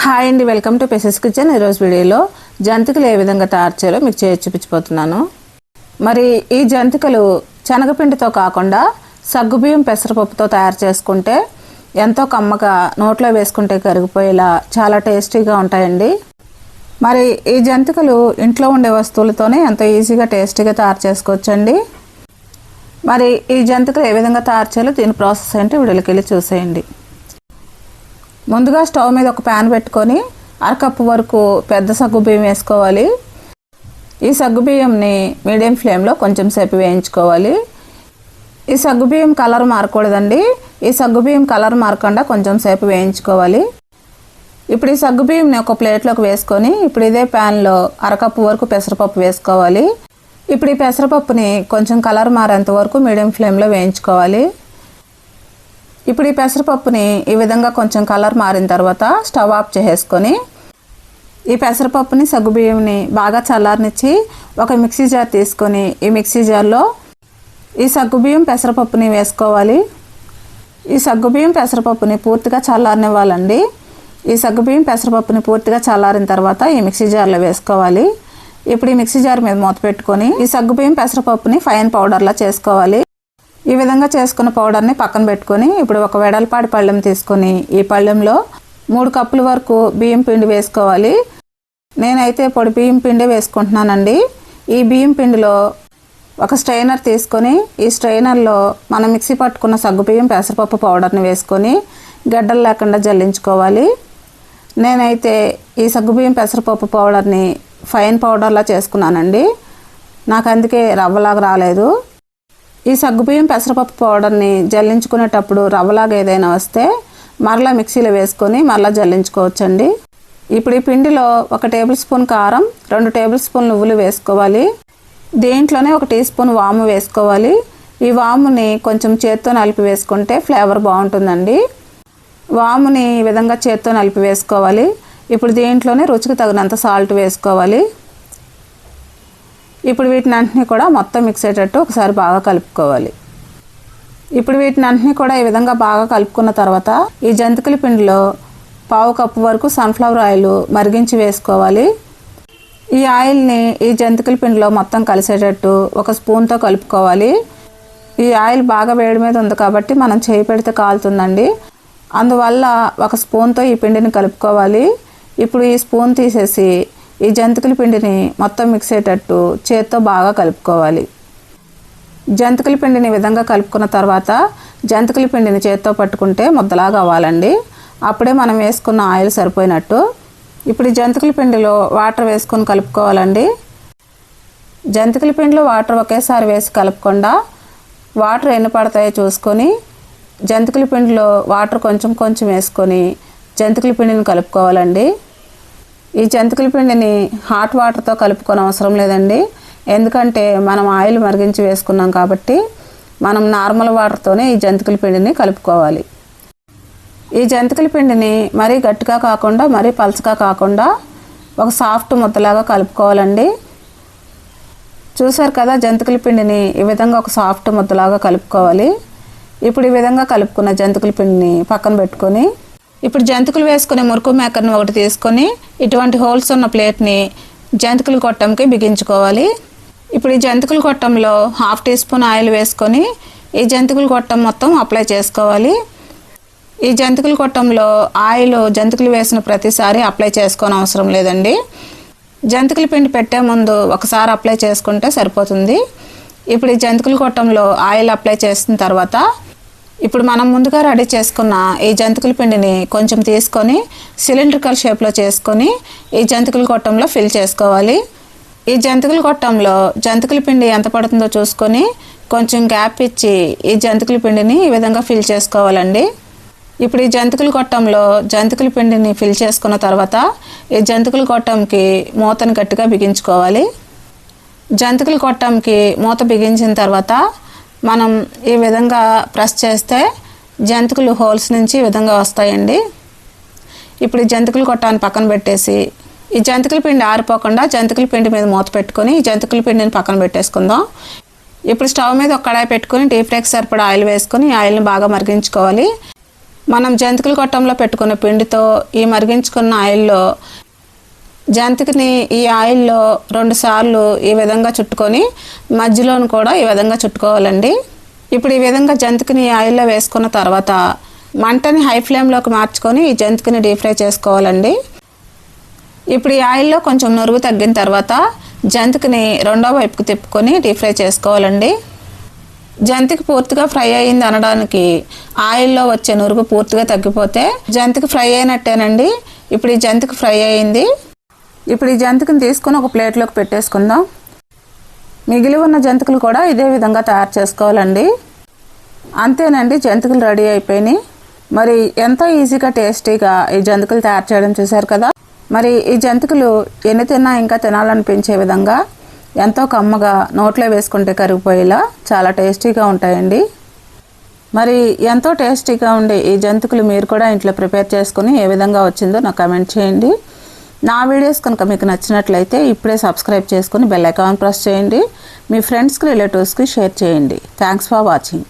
Hi అండి welcome to పెసెస్ kitchen. ఈరోజు వీడియోలో జంతికలు ఏ విధంగా తయారు చేయాలో మీకు చేసి చూపించిపోతున్నాను మరి ఈ జంతికలు శనగపిండితో కాకుండా సగ్గుబియ్యం పెసరపప్పుతో తయారు చేసుకుంటే ఎంతో కమ్మగా నోట్లో వేసుకుంటే కరిగిపోయేలా చాలా టేస్టీగా ఉంటాయండి. మరి ఈ జంతికలు ఇంట్లో ఉండే వస్తువులతోనే ఎంతో ఈజీగా టేస్టీగా తయారు చేసుకోవచ్చండి. మరి ఈ జంతికలు ఏ విధంగా తయారు చేయాలో దీని ప్రాసెస్ ఏంటి వీడియోకి వెళ్ళి చూసేయండి. ముందుగా స్టవ్ మీద ఒక ప్యాన్ పెట్టుకొని అరకప్పు వరకు పెద్ద సగ్గు బియ్యం వేసుకోవాలి. ఈ సగ్గు బియ్యంని మీడియం ఫ్లేమ్లో కొంచెం సేపు వేయించుకోవాలి. ఈ సగ్గు బియ్యం కలర్ మారకూడదండి. ఈ సగ్గు బియ్యం కలర్ మారకుండా కొంచెం సేపు వేయించుకోవాలి. ఇప్పుడు ఈ సగ్గు బియ్యంని ఒక ప్లేట్లోకి వేసుకొని ఇప్పుడు ఇదే ప్యాన్లో అరకప్పు వరకు పెసరపప్పు వేసుకోవాలి. ఇప్పుడు ఈ పెసరపప్పుని కొంచెం కలర్ మారేంత వరకు మీడియం ఫ్లేమ్లో వేయించుకోవాలి. ఇప్పుడు ఈ పెసరపప్పుని ఈ విధంగా కొంచెం కలర్ మారిన తర్వాత స్టవ్ ఆఫ్ చేసేసుకొని ఈ పెసరపప్పుని సగ్గుబియ్యంని బాగా చల్లారనిచ్చి ఒక మిక్సీ జార్ తీసుకొని ఈ మిక్సీ జార్లో ఈ సగ్గుబియ్యం పెసరపప్పుని వేసుకోవాలి. ఈ సగ్గుబియ్యం పెసరపప్పుని పూర్తిగా చల్లారనివ్వాలండి. ఈ సగ్గుబియ్యం పెసరపప్పుని పూర్తిగా చల్లారిన తర్వాత ఈ మిక్సీ జార్లో వేసుకోవాలి. ఇప్పుడు ఈ మిక్సీ జార్ మీద మూత పెట్టుకొని ఈ సగ్గుబియ్యం పెసరపప్పుని ఫైన్ పౌడర్లా చేసుకోవాలి. ఈ విధంగా చేసుకున్న పౌడర్ని పక్కన పెట్టుకొని ఇప్పుడు ఒక వెడల్పాడి పళ్ళెం తీసుకొని ఈ పళ్ళెంలో మూడు కప్పుల వరకు బియ్యం పిండి వేసుకోవాలి. నేనైతే పొడి బియ్యం పిండి వేసుకుంటున్నానండి. ఈ బియ్యం పిండిలో ఒక స్ట్రైనర్ తీసుకొని ఈ స్ట్రైనర్లో మనం మిక్సీ పట్టుకున్న సగ్గుబియ్యం పెసరపప్పు పౌడర్ని వేసుకొని గడ్డలు లేకుండా జల్లించుకోవాలి. నేనైతే ఈ సగ్గుబియ్యం పెసరపప్పు పౌడర్ని ఫైన్ పౌడర్లా చేసుకున్నానండి. నాకు అందుకే రవ్వలాగా రాలేదు. ఈ సగ్గుబియ్యం పెసరపప్పు పౌడర్ని జల్లించుకునేటప్పుడు రవ్వలాగా ఏదైనా వస్తే మరలా మిక్సీలో వేసుకొని మరలా జల్లించుకోవచ్చండి. ఇప్పుడు ఈ పిండిలో ఒక టేబుల్ స్పూన్ కారం రెండు టేబుల్ స్పూన్ నువ్వులు వేసుకోవాలి. దీంట్లోనే ఒక టీ స్పూన్ వాము వేసుకోవాలి. ఈ వాముని కొంచెం చేత్తో నలిపి వేసుకుంటే ఫ్లేవర్ బాగుంటుందండి. వాముని ఈ విధంగా చేత్తో నలిపి వేసుకోవాలి. ఇప్పుడు దీంట్లోనే రుచికి తగినంత సాల్ట్ వేసుకోవాలి. ఇప్పుడు వీటిని అన్నింటినీ కూడా మొత్తం మిక్స్ అయ్యేటట్టు ఒకసారి బాగా కలుపుకోవాలి. ఇప్పుడు వీటిని అన్నింటినీ కూడా ఈ విధంగా బాగా కలుపుకున్న తర్వాత ఈ జంతికల పిండిలో పావు కప్పు వరకు సన్ఫ్లవర్ ఆయిల్ మరిగించి వేసుకోవాలి. ఈ ఆయిల్ని ఈ జంతికల పిండిలో మొత్తం కలిసేటట్టు ఒక స్పూన్తో కలుపుకోవాలి. ఈ ఆయిల్ బాగా వేడి మీద ఉంది కాబట్టి మనం చేయి పెడితే కాలుతుందండి. అందువల్ల ఒక స్పూన్తో ఈ పిండిని కలుపుకోవాలి. ఇప్పుడు ఈ స్పూన్ తీసేసి ఈ జంతికల పిండిని మొత్తం మిక్స్ అయ్యేటట్టు చేత్తో బాగా కలుపుకోవాలి. జంతికల పిండిని విధంగా కలుపుకున్న తర్వాత జంతికల పిండిని చేత్తో పట్టుకుంటే ముద్దలాగా అవ్వాలండి. అప్పుడే మనం వేసుకున్న ఆయిల్ సరిపోయినట్టు. ఇప్పుడు ఈ జంతికల పిండిలో వాటర్ వేసుకొని కలుపుకోవాలండి. జంతికల పిండిలో వాటర్ ఒకేసారి వేసి కలపకుండా వాటర్ ఎన్ని పడతాయో చూసుకొని జంతికల పిండిలో వాటర్ కొంచెం కొంచెం వేసుకొని జంతికల పిండిని కలుపుకోవాలండి. ఈ జంతికల పిండిని హాట్ వాటర్తో కలుపుకొని అవసరం లేదండి. ఎందుకంటే మనం ఆయిల్ మరిగించి వేసుకున్నాం కాబట్టి మనం నార్మల్ వాటర్తోనే ఈ జంతికల పిండిని కలుపుకోవాలి. ఈ జంతికల పిండిని మరీ గట్టిగా కాకుండా మరీ పలచగా కాకుండా ఒక సాఫ్ట్ ముద్దలాగా కలుపుకోవాలండి. చూసారు కదా జంతికల పిండిని ఈ విధంగా ఒక సాఫ్ట్ ముద్దలాగా కలుపుకోవాలి. ఇప్పుడు ఈ విధంగా కలుపుకున్న జంతికల పిండిని పక్కన పెట్టుకొని ఇప్పుడు జంతికలు వేసుకునే మురుకు మేకర్ని ఒకటి తీసుకొని ఇటువంటి హోల్స్ ఉన్న ప్లేట్ని జంతికలు కొట్టంకి బిగించుకోవాలి. ఇప్పుడు ఈ జంతికల కొట్టంలో హాఫ్ టీ స్పూన్ ఆయిల్ వేసుకొని ఈ జంతికల కొట్టం మొత్తం అప్లై చేసుకోవాలి. ఈ జంతికల కొట్టంలో ఆయిల్ జంతికలు వేసిన ప్రతిసారి అప్లై చేసుకోని అవసరం లేదండి. జంతికల పిండి పెట్టే ముందు ఒకసారి అప్లై చేసుకుంటే సరిపోతుంది. ఇప్పుడు ఈ జంతికల కొట్టంలో ఆయిల్ అప్లై చేసిన తర్వాత ఇప్పుడు మనం ముందుగా రెడీ చేసుకున్న ఈ జంతికల పిండిని కొంచెం తీసుకొని సిలిండ్రికల్ షేప్లో చేసుకొని ఈ జంతికల కొట్టంలో ఫిల్ చేసుకోవాలి. ఈ జంతికల కొట్టంలో జంతికల పిండి ఎంత పడుతుందో చూసుకొని కొంచెం గ్యాప్ ఇచ్చి ఈ జంతికల పిండిని ఈ విధంగా ఫిల్ చేసుకోవాలండి. ఇప్పుడు ఈ జంతికల కొట్టంలో జంతికల పిండిని ఫిల్ చేసుకున్న తర్వాత ఈ జంతికల కొట్టంకి మూతను గట్టిగా బిగించుకోవాలి. జంతికల కొట్టంకి మూత బిగించిన తర్వాత మనం ఈ విధంగా ప్రెస్ చేస్తే జంతికలు హోల్స్ నుంచి ఈ విధంగా వస్తాయండి. ఇప్పుడు ఈ జంతికలు కొట్టాన్ని పక్కన పెట్టేసి ఈ జంతికల పిండి ఆరిపోకుండా జంతికల పిండి మీద మూత పెట్టుకొని ఈ జంతికల పిండిని పక్కన పెట్టేసుకుందాం. ఇప్పుడు స్టవ్ మీద ఒక కడాయి పెట్టుకొని డీప్ ఫ్రైకి సరిపడా ఆయిల్ వేసుకొని ఆయిల్ని బాగా మరిగించుకోవాలి. మనం జంతికల కొట్టంలో పెట్టుకున్న పిండితో ఈ మరిగించుకున్న ఆయిల్లో జంతికని ఈ ఆయిల్లో రెండు సార్లు ఈ విధంగా చుట్టుకొని మధ్యలోను కూడా ఈ విధంగా చుట్టుకోవాలండి. ఇప్పుడు ఈ విధంగా జంతికని ఈ ఆయిల్లో వేసుకున్న తర్వాత మంటని హై ఫ్లేమ్లోకి మార్చుకొని ఈ జంతికని డీప్ ఫ్రై చేసుకోవాలండి. ఇప్పుడు ఈ ఆయిల్లో కొంచెం నురుగు తగ్గిన తర్వాత జంతికని రెండో వైపుకి తిప్పుకొని డీప్ ఫ్రై చేసుకోవాలండి. జంతికి పూర్తిగా ఫ్రై అయింది అనడానికి ఆయిల్లో వచ్చే నురుగు పూర్తిగా తగ్గిపోతే జంతికి ఫ్రై అయినట్టేనండి. ఇప్పుడు ఈ జంతికి ఫ్రై అయింది. ఇప్పుడు ఈ జంతికని తీసుకొని ఒక ప్లేట్లోకి పెట్టేసుకుందాం. మిగిలి ఉన్న జంతికలు కూడా ఇదే విధంగా తయారు చేసుకోవాలండి. అంతేనండి జంతికలు రెడీ అయిపోయినాయి. మరి ఎంతో ఈజీగా టేస్టీగా ఈ జంతికలు తయారు చేయడం చూశారు కదా? మరి ఈ జంతికలు ఎన్ని తిన్నా ఇంకా తినాలనిపించే విధంగా ఎంతో కమ్మగా నోట్లో వేసుకుంటే కరిగిపోయేలా చాలా టేస్టీగా ఉంటాయండి. మరి ఎంతో టేస్టీగా ఉండే ఈ జంతికలు మీరు కూడా ఇంట్లో ప్రిపేర్ చేసుకుని ఏ విధంగా వచ్చిందో నాకు కమెంట్ చేయండి. నా వీడియోస్ కనుక మీకు నచ్చినట్లయితే ఇప్పుడే సబ్స్క్రైబ్ చేసుకుని బెల్ ఐకాన్ ప్రెస్ చేయండి. మీ ఫ్రెండ్స్కి రిలేటివ్స్కి షేర్ చేయండి. Thanks for watching.